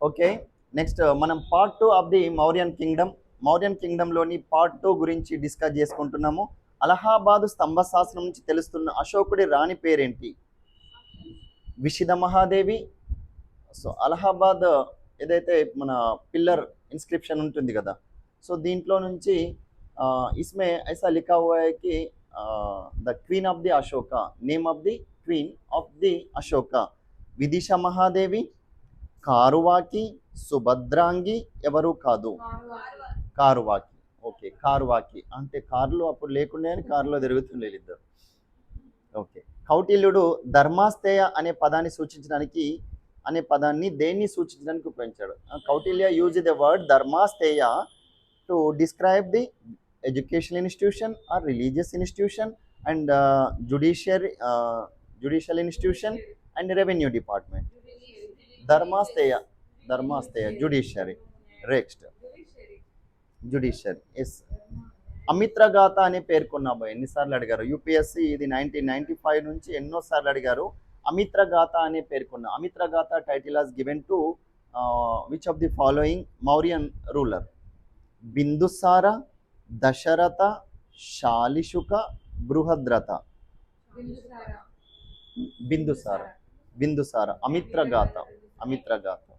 Okay next మనం part two of the Mauryan kingdom Mauryan కింగ్డమ్లోని part two గురించి discuss చేసుకుంటున్నాము. అలహాబాద్ స్తంభ శాస్త్రం నుంచి తెలుస్తున్న అశోకుడి రాణి పేరేంటి? విషిద మహాదేవి. సో అలహాబాద్ ఏదైతే మన పిల్లర్ ఇన్స్క్రిప్షన్ ఉంటుంది కదా సో దీంట్లో నుంచి ఇస్మే ఐసా లిఖా the queen of the Ashoka name of the queen of the Ashoka Vidisha Mahadevi Karuvaki Subhadrangi ఎవరు కాదు? కారువాకి. ఓకే కారువాకి. అంటే కార్లు అప్పుడు లేకుండా అని కారులో తిరుగుతుండే ఇద్దరు ఓకే. కౌటిల్యుడు ధర్మాస్తేయ అనే పదాన్ని సూచించడానికి అనే పదాన్ని దేన్ని సూచించడానికి ఉపయోగించాడు? Kautilya use the word Dharmasthiya to describe the education institution or religious institution and judiciary judicial institution and revenue department. Dharmasthiya Dharmasthiya judiciary next judiciary yes. Amitraghata అని పేర్కొన్నాము ఎన్నిసార్లు అడిగారు? యూపీఎస్సి ఇది నైన్టీన్ నైన్టీ ఫైవ్ నుంచి ఎన్నోసార్లు అడిగారు. అమిత్రగాథ అనే పేర్కొన్న Amitraghata title has given to which of the following Mauryan ruler Bindusara Dasharatha Shalishuka Brihadratha. Bindusara. Bindusara. Amitraghata. Amitraghata.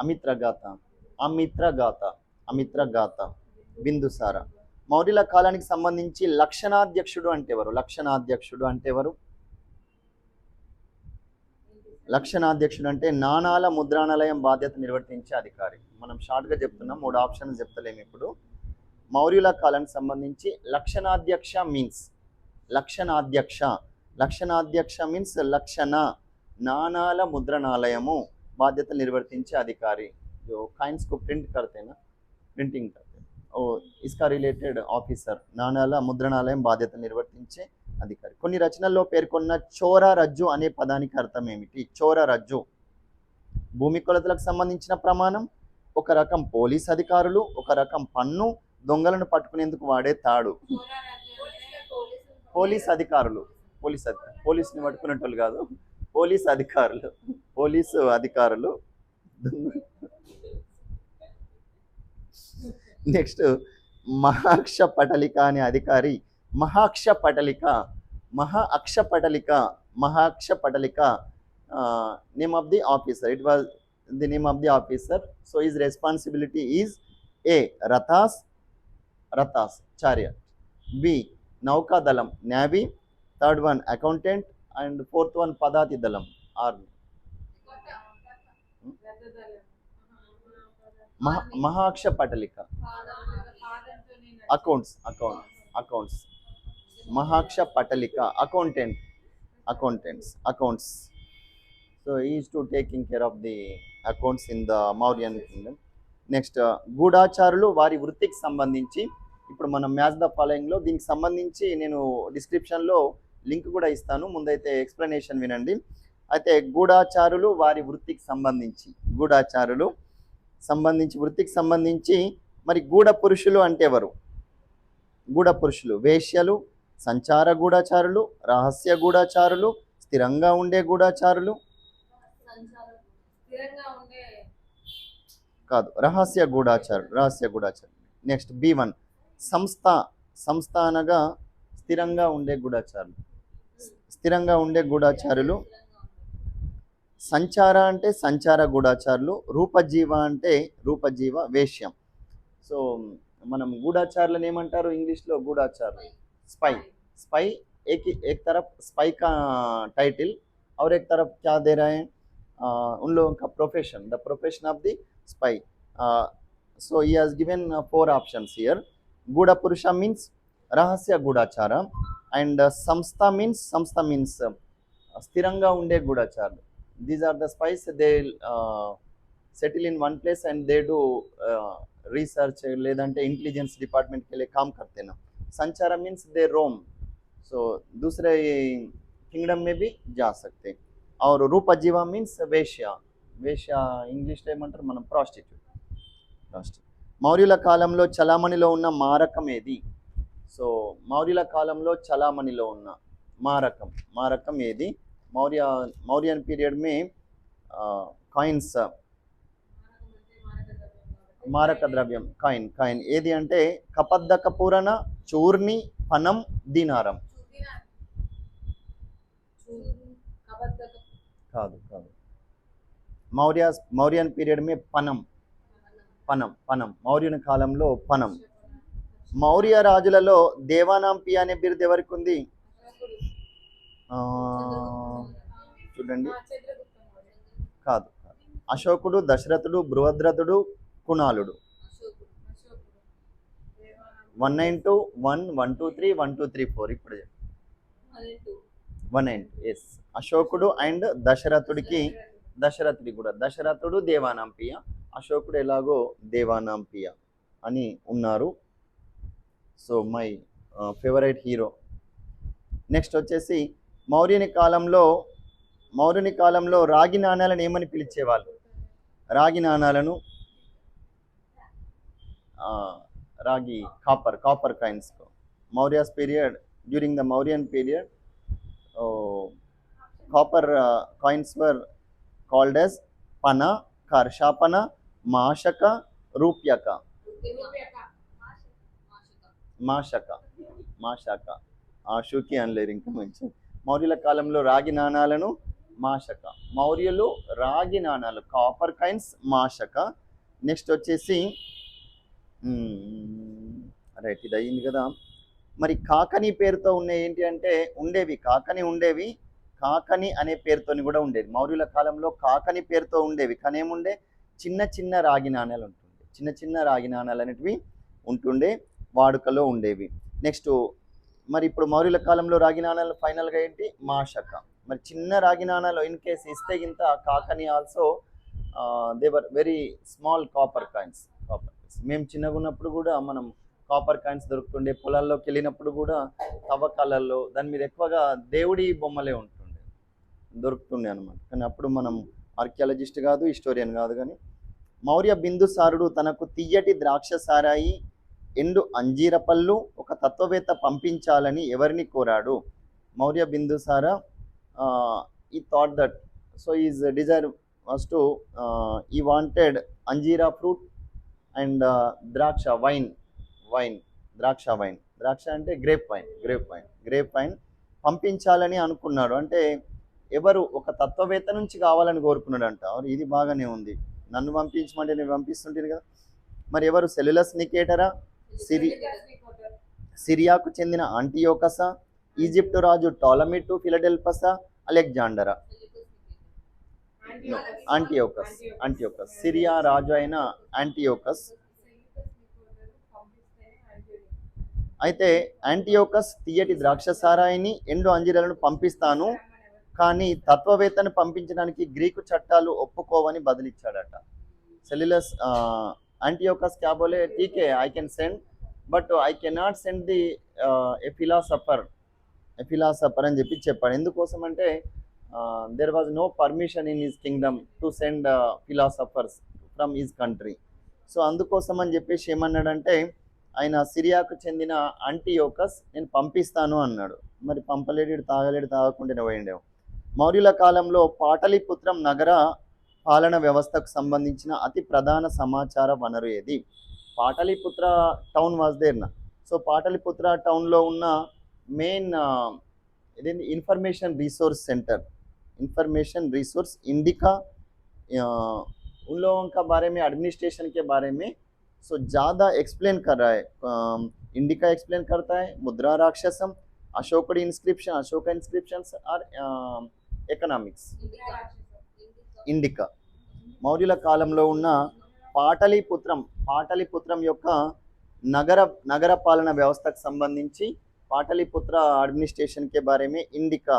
Amitraghata. Amitraghata. Amitraghata. Bindusara మౌర్యుల కాలానికి సంబంధించి లక్షణాధ్యక్షుడు అంటే ఎవరు? లక్షణాధ్యక్షుడు అంటే ఎవరు? లక్షణాధ్యక్షుడు అంటే నాణాల ముద్రాణాలయం బాధ్యత నిర్వర్తించే అధికారి. మనం షార్ట్గా చెప్తున్నాం మూడు ఆప్షన్స్ చెప్తలేము ఇప్పుడు. మౌర్యుల కాలానికి సంబంధించి లక్షణాధ్యక్ష మీన్స్ లక్షణాధ్యక్ష. లక్షణాధ్యక్ష మీన్స్ లక్షణ. నాణాల ముద్రణాలయము బాధ్యత నిర్వర్తించే అధికారి जो काइंस को प्रिंट करते हैं ना प्रिंटिंग करते हैं ఓ ఇస్కా రిలేటెడ్ ఆఫీసర్ నాణాల ముద్రణాలయం బాధ్యత నిర్వర్తించే అధికారి కొన్ని రచనల్లో పేర్కొన్న చోర రజ్జు అనే పదానికి అర్థం ఏమిటి చోర రజ్జు భూమి కొలతలకు సంబంధించిన ప్రమాణం ఒక రకం పోలీస్ అధికారులు ఒక రకం పన్ను దొంగలను పట్టుకునేందుకు వాడే తాడు పోలీస్ అధికారులు పోలీస్ అధికారులు పోలీస్ని పట్టుకునేటోళ్ళు కాదు పోలీస్ అధికారులు పోలీసు అధికారులు. నెక్స్ట్ మహాక్ష పటలిక అనే అధికారి Mahakshapatalika Mahakshapatalika Mahakshapatalika name of the officer it was the name of the officer so is responsibility is a rathas rathas chariot B నౌకాదళం navy third one accountant and fourth one పదాతి దళం army. Maha Mahakshapatalika. Accounts account accounts. Mahakshapatalika accountant accountants accounts. So is to taking care of the accounts in the Mauryan kingdom. Next గూఢాచారులు వారి వృత్తికి సంబంధించి ఇప్పుడు మనం match the ఫాలోయింగ్లో దీనికి సంబంధించి నేను డిస్క్రిప్షన్లో లింక్ కూడా ఇస్తాను. ముందైతే ఎక్స్ప్లెనేషన్ వినండి. అయితే గూఢాచారులు వారి వృత్తికి సంబంధించి గూఢాచారులు సంబంధించి వృత్తికి సంబంధించి మరి గూఢ పురుషులు అంటే ఎవరు? గూఢ పురుషులు వేశ్యలు సంచార గూఢాచారులు రహస్య గూఢాచారులు స్థిరంగా ఉండే గూఢాచారులు? కాదు రహస్య గూఢాచారులు రహస్య గూఢాచారులు. నెక్స్ట్ బి వన్ సంస్థ సంస్థ అనగా స్థిరంగా ఉండే గూఢాచారులు. స్థిరంగా ఉండే గూఢాచారులు సంచార అంటే సంచార గూఢాచారులు రూపజీవ అంటే రూపజీవ వేశ్యం సో మనం గూఢాచారులను ఏమంటారు ఇంగ్లీష్లో గూఢాచారులు स्पाई स्पाई एक ही एक तरफ स्पाई का टाइटल और एक तरफ क्या दे रहे हैं अ, उन लोगों का profession the profession of the spy so he has given uh, four options here guda purusha means rahasya gudachara and uh, samstha means samstha means uh, స్థిరంగా ఉండే గూఢాచారులు these are the spies they settle in one place and they do research లేదంటే intelligence department के लिए काम करते ना संचारा means they रोम सो दूसरे kingdom में भी जा सकते और रूपजीवा मीन्स వేశ్య వేశ్య ఇంగ్లీష్లో ఏమంటారు మనం ప్రాస్టిట్యూట్ ప్రాస్టిట్యూట్ మౌర్యుల కాలంలో చలామణిలో ఉన్న మారకం ఏది సో మౌర్యుల కాలంలో చలామణిలో ఉన్న మారకం. మారకం ఏది? మౌర్య మౌర్యన్ పీరియడ్ మే కాయిన్స్ మారక ద్రవ్యం కాయిన్ కాయిన్. ఏది అంటే కపద్దక పూరణ చూర్ణి పనం దినారం. కాదు కాదు. మౌర్య మౌర్యన్ పీరియడ్ మే పనం. పనం పనం. మౌర్యుని కాలంలో పనం. మౌర్య రాజులలో దేవానాంపి అనే బిరుదు ఎవరికి ఉంది చూడండి. కాదు అశోకుడు దశరథుడు బృహద్రథుడు కుణాలుడు. One nine two one one two three one two three four ఇప్పుడు వన్ నైన్ ఎస్. అశోకుడు అండ్ దశరథుడికి దశరథుడి కూడా. దశరథుడు దేవానాంపియ అశోకుడు ఎలాగో దేవానాంపియ అని ఉన్నారు. So my favourite hero. Next వచ్చేసి మౌర్యుని కాలంలో మౌర్యుని కాలంలో రాగి నాణాలను ఏమని పిలిచేవాళ్ళు? రాగి నాణాలను రాగి copper copper coins. Mauryas period during the Mauryan period copper coins were called as pana karshapana mashaka రూప్యక. మాషక మాషక ఆషుకి అనలేరు ఇంకా మంచి. మౌర్యుల కాలంలో రాగి నాణాలను మాషక మౌర్యులు రాగి నాణాలు కాపర్ కాయిన్స్ మాషక నెక్స్ట్ వచ్చేసి రైట్ ఇది అయింది కదా. మరి కాకని పేరుతో ఉన్నాయి ఏంటి అంటే ఉండేవి కాకని ఉండేవి కాకని అనే పేరుతోని కూడా ఉండేది. మౌర్యుల కాలంలో కాకని పేరుతో ఉండేవి కానీ ఏముండే? చిన్న చిన్న రాగి నాణాలు ఉంటుండే. చిన్న చిన్న రాగి నాణాలు అనేటివి ఉంటుండే. వాడుకలో ఉండేవి. నెక్స్ట్ మరి ఇప్పుడు మౌర్యుల కాలంలో రాగి నాణాలు ఫైనల్గా ఏంటి? మాషక మరి చిన్న రాగి నాణాలు ఇన్ కేస్ ఇస్తే ఇంత కాకని also they were very small copper coins. Copper coins. మేము చిన్నగా ఉన్నప్పుడు కూడా మనం కాపర్ కాయిన్స్ దొరుకుతుండే. పొలాల్లోకి వెళ్ళినప్పుడు కూడా తవ్వకాలలో దాని మీద ఎక్కువగా దేవుడి బొమ్మలే ఉంటుండే. దొరుకుతుండే అనమాట కానీ అప్పుడు మనం ఆర్కియాలజిస్ట్ కాదు హిస్టోరియన్ కాదు కానీ మౌర్య బిందుసారుడు తనకు తీయటి ద్రాక్ష సారాయి ఎండు అంజీర పళ్ళు ఒక తత్వవేత్త పంపించాలని ఎవరిని కోరాడు? Maurya Bindusara he thought that so his desire was to he wanted anjeera fruit and draksha wine wine draksha wine draksha అంటే grape wine grape wine grape wine పంపించాలని అనుకున్నాడు. అంటే ఎవరు ఒక తత్వవేత్త నుంచి కావాలని కోరుకున్నాడు అంట ఇది బాగానే ఉంది. నన్ను పంపించమంటే నేను పంపిస్తుంటాను కదా. మరి ఎవరు సెల్యులస్ నికేటరా సిరి సిరియాకు చెందిన ఆంటియోకసా ఈజిప్టు రాజు టాలమిటు ఫిలడెల్పసా అలెగ్జాండరా. ఆంటియోకస్ ఆంటియోకస్ సిరియా రాజు అయిన ఆంటియోకస్ అయితే యాంటీయోకస్ తీయటి ద్రాక్ష సారాయిని ఎండు అంజీరాలను పంపిస్తాను కానీ తత్వవేత్తను పంపించడానికి గ్రీకు చట్టాలు ఒప్పుకోవని బదిలిచ్చాడట. సెల్యులస్ యాంటీయోకస్ క్యాబోలే టీకే I can send but I cannot send the a philosopher a philosopher అని చెప్పి చెప్పాడు. ఎందుకోసం అంటే there was no permission in his kingdom to send philosophers from his country so అందుకోసం అని చెప్పేసి ఏమన్నాడంటే ఆయన సిరియాకు చెందిన అంటియోకస్ నేను పంపిస్తాను అన్నాడు. మరి పంపలేడు తాగలేడు తాగకుండానే పోయిండేవు మౌర్యుల కాలంలో పాటలిపుత్రం నగర పాలన వ్యవస్థకు సంబంధించిన అతి ప్రధాన సమాచార వనరు ఏది Pataliputra town was దేర్న so Pataliputra టౌన్లో ఉన్న మెయిన్ ఇదేంటి information resource center information resource Indica अ, उन लोगों का बारे में एडमिनिस्ट्रेशन के बारे में सो ज़्यादा एक्सप्लेन कर रहा है अम, इंडिका एक्सप्लेन करता है मुद्रा राक्षसम अशोकड़ी इंस्क्रिप्शन अशोक इंस्क्रिप्शंस और ఎకనామిక్స్ Indica. మౌర్యుల కాలంలో ఉన్న పాటలీపుత్రం పాటలీపుత్రం యొక్క నగర నగర పాలన వ్యవస్థకు సంబంధించి పాటలీపుత్ర అడ్మినిస్ట్రేషన్కే బారేమే ఇండికా.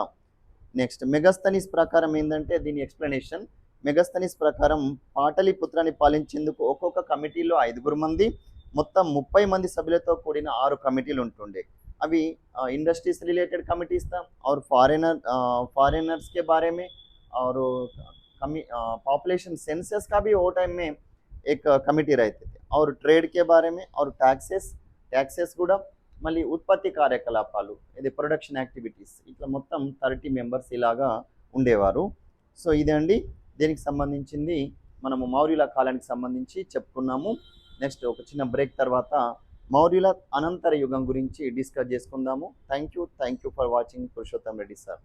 నెక్స్ట్ మెగస్థనీస్ ప్రకారం ఏంటంటే దీని ఎక్స్ప్లెనేషన్. మెగస్థనీస్ ప్రకారం పాటలీపుత్రాన్ని పాలించేందుకు ఒక్కొక్క కమిటీలో ఐదుగురు మంది మొత్తం ముప్పై మంది సభ్యులతో కూడిన ఆరు కమిటీలు ఉంటుండే. అవి ఇండస్ట్రీస్ రిలేటెడ్ కమిటీస్ తా ఆర్ ఫారినర్ ఫారినర్స్కే బారేమే ఆరు में और पॉपुलेशन सेंसस का भी वो टाइम में एक कमिटी रहते थे और ट्रेड के बारे में और टैक्सेस ట్యాక్సెస్ కూడా మళ్ళీ ఉత్పత్తి కార్యకలాపాలు ఇది ప్రొడక్షన్ యాక్టివిటీస్ ఇట్లా మొత్తం థర్టీ మెంబర్స్ ఇలాగా ఉండేవారు సో ఇదే అండి దీనికి సంబంధించింది మనము మౌర్యుల కాలానికి సంబంధించి చెప్పుకున్నాము నెక్స్ట్ ఒక చిన్న బ్రేక్ తర్వాత మౌర్యుల అనంతర యుగం గురించి డిస్కస్ చేసుకుందాము thank you thank you for watching Purushottam Reddy sir